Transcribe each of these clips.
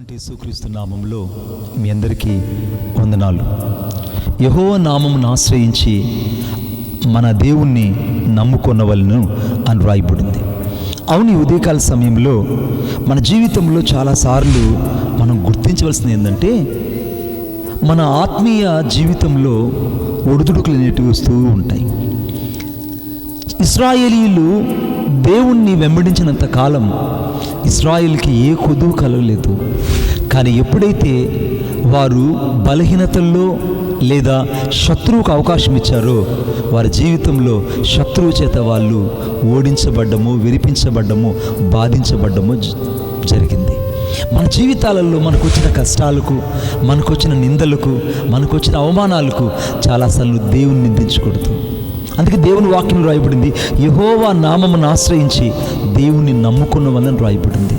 యేసుక్రీస్తు నామంలో మీ అందరికీ వందనాలు. యహో నామమును ఆశ్రయించి మన దేవుణ్ణి నమ్ముకున్న అని రాయబడింది అవును ఉదయకాల సమయంలో మన జీవితంలో చాలాసార్లు మనం గుర్తించవలసింది ఏంటంటే మన ఆత్మీయ జీవితంలో ఒడిదుడుకులు అనేటివి వస్తూ ఉంటాయి. ఇస్రాయేలీలు దేవుణ్ణి వెంబడించినంత కాలం ఇస్రాయిల్కి ఏ కొదువు కలగలేదు. కానీ ఎప్పుడైతే వారు బలహీనతల్లో లేదా శత్రువుకు అవకాశం ఇచ్చారో వారి జీవితంలో శత్రువు చేత వాళ్ళు ఓడించబడ్డము విరిపించబడ్డము బాధించబడ్డము జరిగింది. మన జీవితాలలో మనకు వచ్చిన కష్టాలకు మనకు వచ్చిన నిందలకు మనకు వచ్చిన అవమానాలకు చాలాసార్లు దేవుని నిందించకూడదు. అందుకే దేవుని వాక్యం రాయబడింది యహోవా నామమును ఆశ్రయించి దేవుణ్ణి నమ్ముకున్న వాళ్ళని రాయబడింది.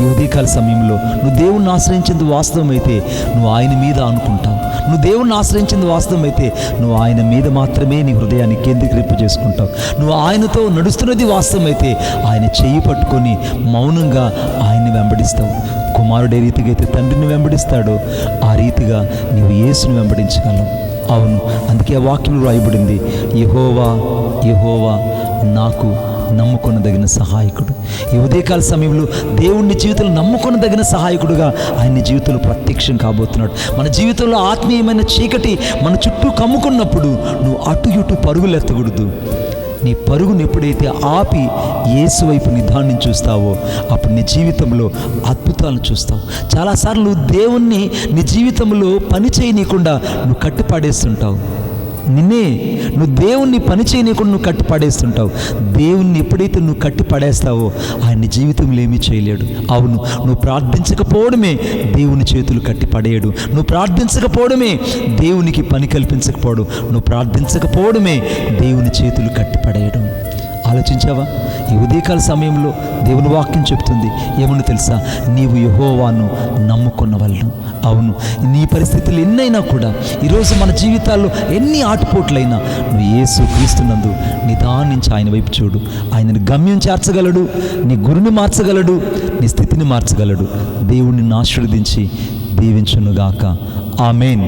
ఈ ఉదయకాల సమయంలో నువ్వు దేవుణ్ణి ఆశ్రయించింది వాస్తవమైతే నువ్వు ఆయన మీద అనుకుంటావు నువ్వు దేవుణ్ణి ఆశ్రయించింది వాస్తవమైతే నువ్వు ఆయన మీద మాత్రమే నీ హృదయాన్ని కేంద్రీకరింప చేసుకుంటావు నువ్వు ఆయనతో నడుస్తున్నది వాస్తవమైతే ఆయన చెయ్యి పట్టుకొని మౌనంగా ఆయన్ని వెంబడిస్తావు. కుమారుడు ఏ రీతిగా అయితే తండ్రిని వెంబడిస్తాడో ఆ రీతిగా నీవు యేసుని వెంబడించగలవు. అవును. అందుకే వాక్యం రాయబడింది. యహోవా యహోవా నాకు నమ్ముకొనదగిన సహాయకుడు. ఈ ఉదయకాల సమయంలో దేవుణ్ణి జీవితంలో నమ్ముకొనదగిన సహాయకుడుగా ఆయన జీవితంలో ప్రత్యక్షం కాబోతున్నాడు. మన జీవితంలో ఆత్మీయమైన చీకటి మన చుట్టూ కమ్ముకున్నప్పుడు నువ్వు అటు ఇటు పరుగులు ఎత్తకూడదు. నీ పరుగును ఎప్పుడైతే ఆపి యేసు వైపు నిదాన్ని చూస్తావో అప్పుడు నీ జీవితంలో అద్భుతాలను చూస్తావు. చాలాసార్లు దేవుణ్ణి నీ జీవితంలో పని చేయనీయకుండా నువ్వు కట్టుపడేస్తుంటావు నిన్నే నువ్వు దేవుణ్ణి పని చేయనీయకుండా నువ్వు కట్టి పడేస్తుంటావు దేవుణ్ణి ఎప్పుడైతే నువ్వు కట్టి పడేస్తావో ఆయన జీవితంలో ఏమీ చేయలేడు. అవును నువ్వు ప్రార్థించకపోవడమే దేవుని చేతులు కట్టి పడేయడు నువ్వు ప్రార్థించకపోవడమే దేవునికి పని కల్పించకపోవడం నువ్వు ప్రార్థించకపోవడమే దేవుని చేతులు కట్టి పడేయడం ఆలోచించావా? ఈ ఉదయకాల సమయంలో దేవుని వాక్యం చెప్తుంది. ఏమని తెలుసా? నీవు యహోవాను నమ్ముకున్న వాళ్ళు అవును నీ పరిస్థితులు ఎన్నైనా కూడా ఈరోజు మన జీవితాల్లో ఎన్ని ఆటుపోట్లైనా నువ్వు యేసు క్రీస్తునందు నిదానించి ఆయన వైపు చూడు. ఆయనను గమ్యం చేర్చగలడు నీ గురిని మార్చగలడు నీ స్థితిని మార్చగలడు. దేవుణ్ణి ఆశీర్వదించి దీవించునుగాక. ఆమెన్.